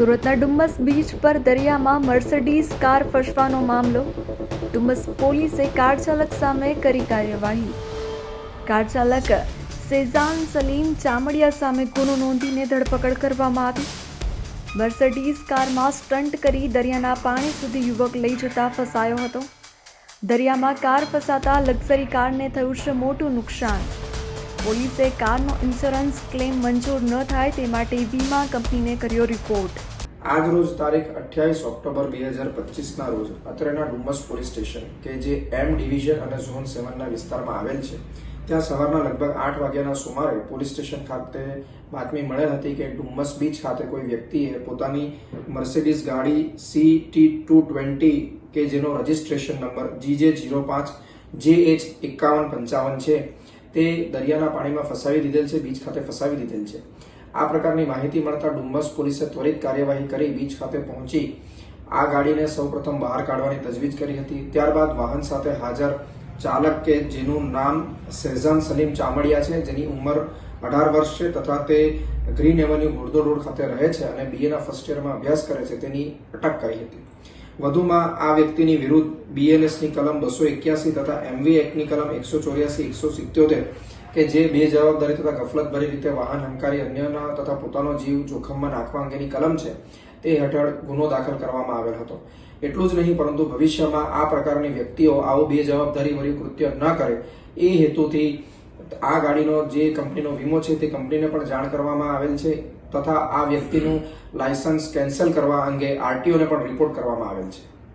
સુરતના ડુમ્મસ બીચ પર દરિયામાં મર્સડીઝ કાર ફસવાનો મામલો. ડુમ્મસ પોલીસે કાર ચાલક સામે કરી કાર્યવાહી. કાર ચાલક સેઝાન સલીમ ચામડિયા સામે ગુનો નોંધીને ધરપકડ કરવામાં આવી. મર્સડીઝ કારમાં સ્ટન્ટ કરી દરિયાના પાણી સુધી યુવક લઈ જતા ફસાયો હતો. દરિયામાં કાર ફસાતા લક્ઝરી કારને થયું છે મોટું નુકસાન. પોલીસે કારનો ઇન્સ્યોરન્સ ક્લેમ મંજૂર ન થાય તે માટે વીમા કંપનીને કર્યો રિપોર્ટ. આજ રોજ તારીખ અઠ્યાવીસ ઓક્ટોબર બે હજાર પચીસના રોજ અત્રેના ડુમસ પોલીસ સ્ટેશન કે જે એમ ડિવિઝન અને ઝોન સેવનના વિસ્તારમાં આવેલ છે. ત્યાં સવારના લગભગ આઠ વાગ્યાના સુમારે પોલીસ સ્ટેશન ખાતે બાતમી મળેલ હતી કે ડુમસ બીચ ખાતે કોઈ વ્યક્તિએ પોતાની મર્સિડીઝ ગાડી સી ટી ટુ ટ્વેન્ટી કે જેનો રજિસ્ટ્રેશન નંબર જીજે જીરો પાંચ જે એચ એકાવન પંચાવન છે, તે દરિયાના પાણીમાં ફસાવી દીધેલ છે, બીચ ખાતે ફસાવી દીધેલ છે. આ પ્રકારની માહિતી મળતા ડુમ્મસ પોલીસે ત્વરિત કાર્યવાહી કરી બીચ ખાતે પહોંચી આ ગાડીને સૌપ્રથમ બહાર કાઢવાની તજવીજ કરી હતી. ત્યારબાદ વાહન સાથે હાજર ચાલક કે જેનું નામ શેઝાન સલીમ ચામડિયા છે, જેની ઉંમર અઢાર વર્ષ છે તથા તે ગ્રીન એવન્યુ ગુર્દો રોડ ખાતે રહે છે અને બીએના ફર્સ્ટ યરમાં અભ્યાસ કરે છે, તેની અટક કરી હતી. વધુમાં આ વ્યક્તિની વિરુદ્ધ બીએનએસની કલમ બસો એક્યાસી તથા એમવી એક્ટની કલમ એકસો ચોર્યાસી, એકસો સિત્યોતેર કે જે બે જવાબદારી તથા ગફલતભરી રીતે વાહન હંકારી અન્યના તથા પોતાનો જીવ જોખમમાં નાખવા અંગેની કલમ છે, તે હેઠળ ગુનો દાખલ કરવામાં આવેલ હતો. એટલું જ નહીં, પરંતુ ભવિષ્યમાં આ પ્રકારની વ્યક્તિઓ આવું બે જવાબદારી ભર્યું કૃત્ય ન કરે, એ હેતુથી આ ગાડીનો જે કંપનીનો વીમો છે, તે કંપનીને પણ જાણ કરવામાં આવેલ છે, તથા આ વ્યક્તિનું લાયસન્સ કેન્સલ કરવા અંગે આરટીઓને પણ રિપોર્ટ કરવામાં આવેલ છે.